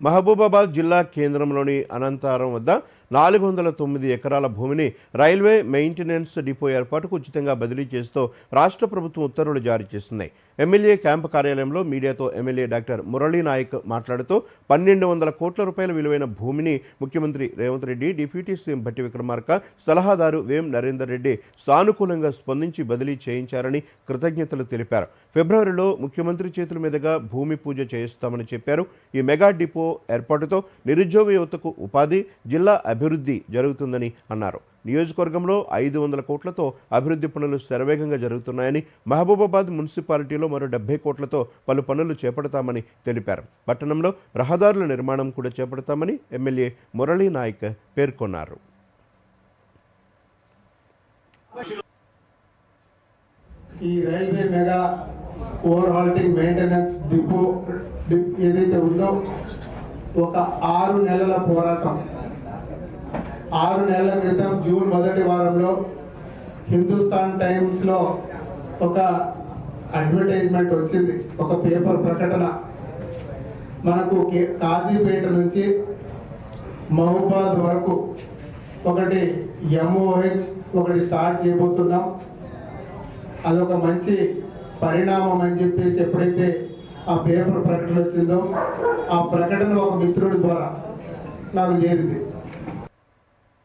మహబూబాబాద్ జిల్లా కేంద్రంలోని అనంతారం వద్ద నాలుగు వందల తొమ్మిది ఎకరాల భూమిని రైల్వే మెయింటెనెన్స్ డిపో ఏర్పాటుకు ఉచితంగా బదిలీ చేస్తూ రాష్ట్ర ప్రభుత్వం ఉత్తర్వులు జారీ చేసింది. ఎమ్మెల్యే క్యాంపు కార్యాలయంలో మీడియాతో ఎమ్మెల్యే డాక్టర్ మురళీ నాయక్ మాట్లాడుతూ పన్నెండు వందల కోట్ల రూపాయల విలువైన భూమిని ముఖ్యమంత్రి రేవంత్ రెడ్డి డిప్యూటీ సీఎం భట్టి విక్రమార్క సలహాదారు వేం నరేందర్ రెడ్డి సానుకూలంగా స్పందించి బదిలీ చేయించారని కృతజ్ఞతలు తెలిపారు. ఫిబ్రవరిలో ముఖ్యమంత్రి చేతుల మీదుగా భూమి పూజ చేయిస్తామని చెప్పారు. ఈ మెగా డిపో ఏర్పాటుతో నిరుద్యోగ యువతకు ఉపాధి జిల్లా అభివృద్ధి జరుగుతుందని అన్నారు. నియోజకవర్గంలో ఐదు వందల కోట్లతో అభివృద్ధి పనులు శరవేగంగా జరుగుతున్నాయని మహబూబాబాద్ మున్సిపాలిటీలో మరో డెబ్బై కోట్లతో పలు పనులు చేపడతామని తెలిపారు. పట్టణంలో రహదారుల నిర్మాణం కూడా చేపడతామని ఎమ్మెల్యే మురళీ నాయక్ పేర్కొన్నారు. ఈ railway mega over halting maintenance depot ఏదైతే ఉందో ఒక ఆరు నెలల పోరాటం. ఆరు నెలల క్రితం జూన్ మొదటి వారంలో హిందుస్థాన్ టైమ్స్లో ఒక అడ్వర్టైజ్మెంట్ వచ్చింది ఒక పేపర్ ప్రకటన. మనకు కే- కాజీపేట నుంచి మహబాద్ వరకు ఒకటి ఎంఓహెచ్ ఒకటి స్టార్ట్ చేయబోతున్నాం. అదొక మంచి పరిణామం అని చెప్పేసి ఎప్పుడైతే ఆ పేపర్ ప్రకటన వచ్చిందో ఆ ప్రకటన ఒక మిత్రుడి ద్వారా నాకు చేరింది.